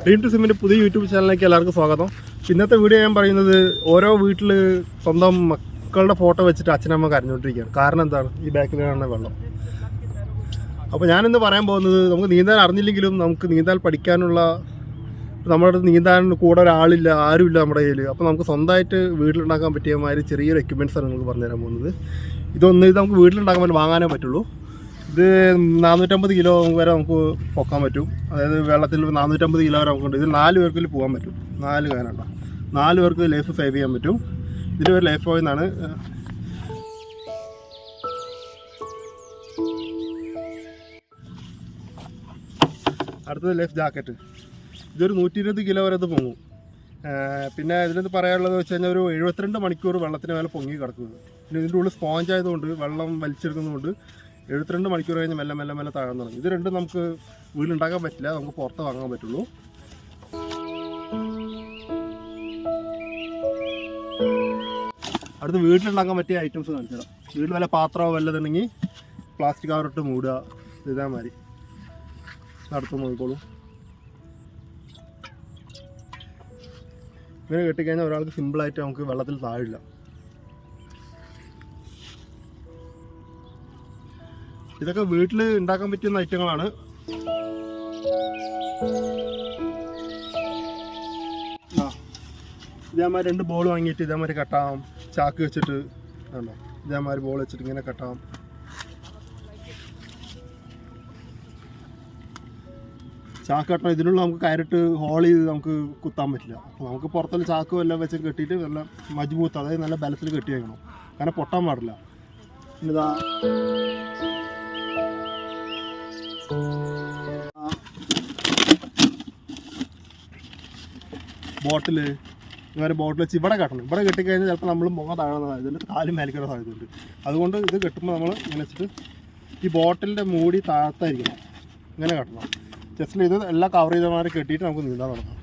Dream to സിമ്മിന്റെ പുതിയ YouTube ചാനലിലേക്ക് എല്ലാവർക്കും സ്വാഗതം. ഇന്നത്തെ വീഡിയോ ഞാൻ പറയുന്നത് ഓരോ വീട്ടിൽ സ്വന്തം മക്കളുടെ ഫോട്ടോ വെച്ചിട്ട് അച്ഛനമ്മ കരഞ്ഞുകൊണ്ടിരിക്കുകയാണ്. കാരണം എന്താണ്? ഈ ബാക്കിൽ കാണുന്ന വെള്ളം. അപ്പോൾ ഞാനിന്ന് പറയാൻ പോകുന്നത് നമുക്ക് നീന്താൻ അറിഞ്ഞില്ലെങ്കിലും നമുക്ക് നീന്താൻ പഠിക്കാനുള്ള നമ്മുടെ അടുത്ത് നീന്താൻ കൂടെ ഒരാളില്ല ആരുമില്ല നമ്മുടെ കയ്യിൽ അപ്പോൾ നമുക്ക് സ്വന്തമായിട്ട് വീട്ടിലുണ്ടാക്കാൻ പറ്റിയ മാതിരി ചെറിയൊരു എക്യുപ്മെന്റ്സ് ആണ് നിങ്ങൾക്ക് പറഞ്ഞുതരാൻ പോകുന്നത്. ഇതൊന്ന് ഇത് നമുക്ക് വീട്ടിലുണ്ടാക്കാൻ വേണ്ടി വാങ്ങാനേ പറ്റുള്ളൂ. ഇത് നാനൂറ്റമ്പത് കിലോ വരെ നമുക്ക് പൊക്കാൻ പറ്റും. അതായത് വെള്ളത്തിൽ നാനൂറ്റമ്പത് കിലോ വരെ നമുക്കുണ്ട്. ഇത് നാല് പേർക്കിൽ പോകാൻ പറ്റും. നാല് കാനുണ്ട നാല് പേർക്ക് ലൈഫ് സേവ് ചെയ്യാൻ പറ്റും. ഇതിന്റെ ഒരു ലൈഫ് ബോയ് എന്നാണ്. അടുത്തത് ലൈഫ് ജാക്കറ്റ്. ഇതൊരു നൂറ്റി ഇരുപത് കിലോ വരെ ഇത് പൊങ്ങും. പിന്നെ ഇതിനകത്ത് പറയാനുള്ളത് വെച്ച് കഴിഞ്ഞാൽ ഒരു എഴുപത്തിരണ്ട് മണിക്കൂർ വെള്ളത്തിന് മേലെ പൊങ്ങി കിടക്കുന്നത്. പിന്നെ ഇതിന്റെ ഉള്ളിൽ സ്പോഞ്ച് ആയതുകൊണ്ട് വെള്ളം വലിച്ചെടുക്കുന്നതുകൊണ്ട് എഴുപത്തിരണ്ട് മണിക്കൂർ കഴിഞ്ഞ് മെല്ലെ മെല്ലെ മെല്ലെ താഴ്ന്നു തുടങ്ങി. ഇത് രണ്ടും നമുക്ക് വീട്ടിലുണ്ടാക്കാൻ പറ്റില്ല. നമുക്ക് പുറത്ത് വാങ്ങാൻ പറ്റുള്ളൂ. അടുത്ത് വീട്ടിലുണ്ടാക്കാൻ പറ്റിയ ഐറ്റംസ് കാണിച്ചു തരാം. വീട്ടിൽ വല്ല പാത്രമോ വല്ലതുണ്ടെങ്കിൽ പ്ലാസ്റ്റിക് കവറിട്ട് മൂടുക. ഇതേമാതിരി. അടുത്ത് നോക്കിക്കോളൂ. ഇങ്ങനെ കെട്ടിക്കഴിഞ്ഞാൽ ഒരാൾക്ക് സിമ്പിളായിട്ട് നമുക്ക് വെള്ളത്തിൽ താഴില്ല. ഇതൊക്കെ വീട്ടിൽ ഉണ്ടാക്കാൻ പറ്റുന്ന ഐറ്റങ്ങളാണ്. ഇതേമാതിരി രണ്ട് ബോൾ വാങ്ങിയിട്ട് ഇതേമാതിരി കട്ടാം. ചാക്ക് വെച്ചിട്ട് ആണോ ഇതേമാതിരി ബോൾ വെച്ചിട്ട് ഇങ്ങനെ കട്ടാം. ചാക്ക് കെട്ടണം. ഇതിനുള്ള നമുക്ക് കയറിട്ട് ഹോൾ ചെയ്ത് നമുക്ക് കുത്താൻ പറ്റില്ല. അപ്പോൾ നമുക്ക് പുറത്തുള്ള ചാക്ക് എല്ലാം വെച്ച് കെട്ടിയിട്ട് നല്ല മജ്ബൂത്ത് അതായത് നല്ല ബലത്തിൽ കെട്ടി വയ്ക്കണം കാരണം പൊട്ടാൻ പാടില്ല. ഇതാ. ബോട്ടിൽ ഇവരെ ബോട്ടിൽ വെച്ച് ഇവിടെ കെട്ടണം. ഇവിടെ കെട്ടിക്കഴിഞ്ഞാൽ ചിലപ്പോൾ നമ്മൾ മുഖം താഴുന്ന സാധ്യതയുണ്ട് കാലും മേലിക്കുന്ന സാധ്യതയുണ്ട്. അതുകൊണ്ട് ഇത് കെട്ടുമ്പോൾ നമ്മൾ ഇങ്ങനെ വെച്ചിട്ട് ഈ ബോട്ടിലിന്റെ മൂടി താഴത്തായിരിക്കണം ഇങ്ങനെ കെട്ടണം. ജസ്റ്റിൽ ഇത് എല്ലാം കവർ ചെയ്തമാരെ കെട്ടിയിട്ട് നമുക്ക് നീന്താൻ തുടങ്ങാം.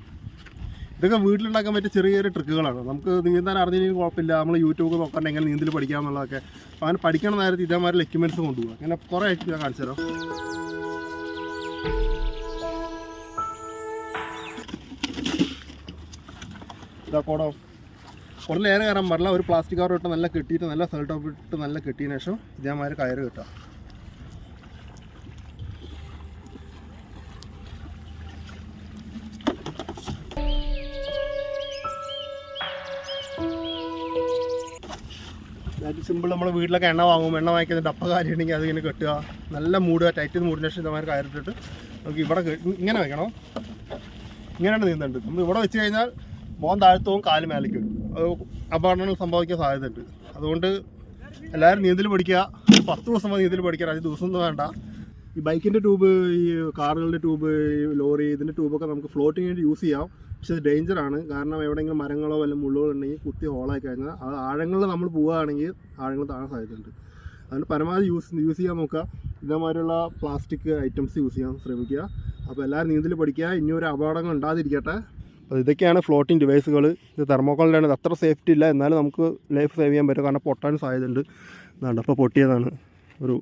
ഇതൊക്കെ വീട്ടിലുണ്ടാക്കാൻ പറ്റിയ ചെറിയ ചെറിയ ട്രിക്കുകളാണ് നമുക്ക് നീന്താൻ അറിഞ്ഞില്ലെങ്കിൽ കുഴപ്പമില്ല. നമ്മൾ യൂട്യൂബ് നോക്കാൻ എങ്ങനെ നീന്തൽ പഠിക്കാം എന്നുള്ളതൊക്കെ. അപ്പോൾ അങ്ങനെ പഠിക്കണ നേരത്തെ ഇതേമാതിരി എക്യുപ്മെന്റ്സ് കൊണ്ടുപോകുക അങ്ങനെ കുറേ ആയിട്ട് ഞാൻ കാണിച്ചു തരാം ഇതാ കുറേ നേരം കയറാൻ പാടില്ല. ഒരു പ്ലാസ്റ്റിക് കവർ ഇട്ട് നല്ല കെട്ടിയിട്ട് നല്ല സെൽട്ടോപ്പ് ഇട്ട് നല്ല കെട്ടിയതിന് ശേഷം ഇതേമാതിരി കയറ് ഏറ്റവും സിമ്പിൾ നമ്മൾ വീട്ടിലൊക്കെ എണ്ണ വാങ്ങും എണ്ണ വാങ്ങിക്കുന്ന ഡപ്പ കാര്യമുണ്ടെങ്കിൽ അതിങ്ങനെ കെട്ടുക. നല്ല മൂടുക ടൈറ്റ് മൂടിന് ശേഷം ഇതേമാതിരി കയറിട്ടിട്ട് നമുക്ക് ഇവിടെ ഇങ്ങനെ വെക്കണം? ഇങ്ങനെയാണ് നീന്തേണ്ടത് നമ്മൾ ഇവിടെ വെച്ച് കഴിഞ്ഞാൽ മോൻ താഴ്ത്തവും കാൽ മേലേക്ക് വരും അപകടങ്ങൾ സംഭവിക്കാൻ സാധ്യതയുണ്ട്. അതുകൊണ്ട് എല്ലാവരും നീന്തൽ പഠിക്കുക. പത്ത് ദിവസം മതി നീന്തൽ പഠിക്കാൻ. അഞ്ച് ദിവസം ഒന്നും വേണ്ട. ഈ ബൈക്കിന്റെ ട്യൂബ് ഈ കാറുകളുടെ ട്യൂബ് ഈ ലോറി ഇതിന്റെ ട്യൂബൊക്കെ നമുക്ക് ഫ്ലോട്ടിങ് ആയിട്ട് യൂസ് ചെയ്യാം. പക്ഷേ ഇത് ഡേഞ്ചറാണ് കാരണം എവിടെയെങ്കിലും മരങ്ങളോ വല്ല മുള്ളുകളോ ഉണ്ടെങ്കിൽ കുത്തി ഹോളായി കഴിഞ്ഞാൽ അത് ആഴങ്ങളിൽ നമ്മൾ പോവുകയാണെങ്കിൽ ആഴങ്ങൾ താഴാൻ സാധ്യതയുണ്ട്. അതുകൊണ്ട് പരമാവധി യൂസ് യൂസ് ചെയ്യാൻ നോക്കുക. ഇതേമാതിരിയുള്ള പ്ലാസ്റ്റിക് ഐറ്റംസ് യൂസ് ചെയ്യാൻ ശ്രമിക്കുക. അപ്പോൾ എല്ലാവരും നീന്തൽ പഠിക്കുക. ഇനിയൊരു അപകടങ്ങൾ ഉണ്ടാതിരിക്കട്ടെ ഇതൊക്കെയാണ് ഫ്ലോട്ടിംഗ് ഡിവൈസുകൾ ഇത് തെർമോക്കോളിലാണ് ഇത് അത്ര സേഫ്റ്റി ഇല്ല. എന്നാലും നമുക്ക് ലൈഫ് സേവ് ചെയ്യാൻ പറ്റും. കാരണം പൊട്ടാൻ സാധ്യതയുണ്ട്. എന്നാണ് അപ്പോൾ പൊട്ടിയതാണ്. ഒരു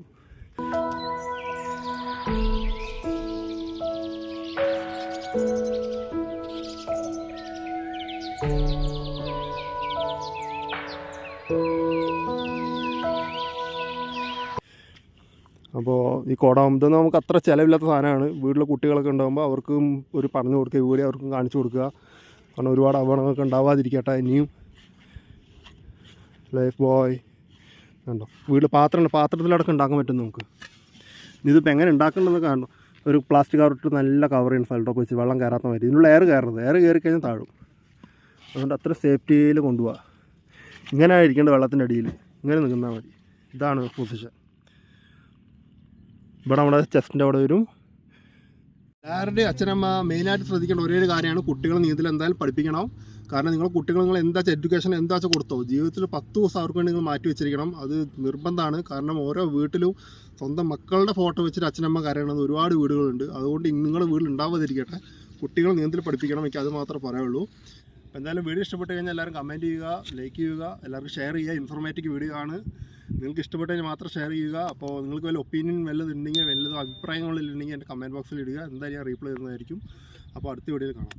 അപ്പോൾ ഈ കുടം ഇതൊന്നും നമുക്ക് അത്ര ചിലവില്ലാത്ത സാധനമാണ്. വീട്ടിലെ കുട്ടികളൊക്കെ ഉണ്ടാകുമ്പോൾ അവർക്കും ഒരു പറഞ്ഞു കൊടുക്കുക കൂടി അവർക്കും കാണിച്ചു കൊടുക്കുക. കാരണം ഒരുപാട് അപകടങ്ങളൊക്കെ ഉണ്ടാവാതിരിക്കട്ടെ ഇനിയും. ലൈഫ് ബോയ് കണ്ടോ? വീട്ടിൽ പാത്രം പാത്രത്തിലടക്കം ഉണ്ടാക്കാൻ പറ്റും നമുക്ക്. ഇതിപ്പോൾ എങ്ങനെ ഉണ്ടാക്കേണ്ടതെന്ന് കാണണം. ഒരു പ്ലാസ്റ്റിക് കവർ ഇട്ട് നല്ല കവർ ചെയ്യുന്ന സ്ഥലത്തൊക്കെ വെച്ച് വെള്ളം കയറാത്ത മാതിരി. ഇതിനുള്ള എയർ കയറുന്നത് എയർ കയറി കഴിഞ്ഞാൽ താഴും. അതുകൊണ്ട് അത്ര സേഫ്റ്റിയിൽ കൊണ്ടുപോവുക ഇങ്ങനെ ആയിരിക്കേണ്ട വെള്ളത്തിന്റെ അടിയിൽ. ഇങ്ങനെ നിൽക്കുന്നാൽ മതി. ഇതാണ് പൊസിഷൻ ഇവിടെ നമ്മുടെ ചെസ്റ്റിന്റെ അവിടെ വരും. എല്ലാവരുടെയും അച്ഛനമ്മ മെയിനായിട്ട് ശ്രദ്ധിക്കേണ്ട ഒരേ ഒരു കാര്യമാണ് കുട്ടികൾ നീന്തൽ എന്തായാലും പഠിപ്പിക്കണം. കാരണം നിങ്ങൾ കുട്ടികൾ നിങ്ങൾ എന്താ എഡ്യൂക്കേഷൻ എന്താ വെച്ചാൽ കൊടുത്തോ? ജീവിതത്തിൽ പത്ത് ദിവസം അവർക്ക് വേണ്ടി നിങ്ങൾ മാറ്റി വെച്ചിരിക്കണം. അത് നിർബന്ധമാണ്. കാരണം ഓരോ വീട്ടിലും സ്വന്തം മക്കളുടെ ഫോട്ടോ വെച്ചിട്ട് അച്ഛനമ്മ കരയണമെന്ന് ഒരുപാട് വീടുകളുണ്ട്. അതുകൊണ്ട് നിങ്ങളുടെ വീട്ടിൽ ഉണ്ടാവാതിരിക്കട്ടെ. കുട്ടികൾ നീന്തൽ പഠിപ്പിക്കണം എനിക്ക് അത് മാത്രമേ പറയുള്ളൂ അപ്പോൾ എന്തായാലും വീഡിയോ ഇഷ്ടപ്പെട്ട് കഴിഞ്ഞാൽ എല്ലാവരും കമന്റ് ചെയ്യുക ലൈക്ക് ചെയ്യുക എല്ലാവർക്കും ഷെയർ ചെയ്യുക. ഇൻഫോർമേറ്റീവ് വീഡിയോ ആണ്. നിങ്ങൾക്ക് ഇഷ്ടപ്പെട്ടതിന് മാത്രം ഷെയർ ചെയ്യുക. അപ്പോൾ നിങ്ങൾക്ക് വല്ല ഒപ്പീനിയൻ വല്ലതും ഉണ്ടെങ്കിൽ വല്ലതും അഭിപ്രായങ്ങളിലുണ്ടെങ്കിൽ എന്റെ കമന്റ് ബോക്സിൽ ഇടുക. എന്തായാലും ഞാൻ റീപ്ലൈ തരുന്നതായിരിക്കും. അപ്പോൾ അടുത്ത വീഡിയോയിൽ കാണാം.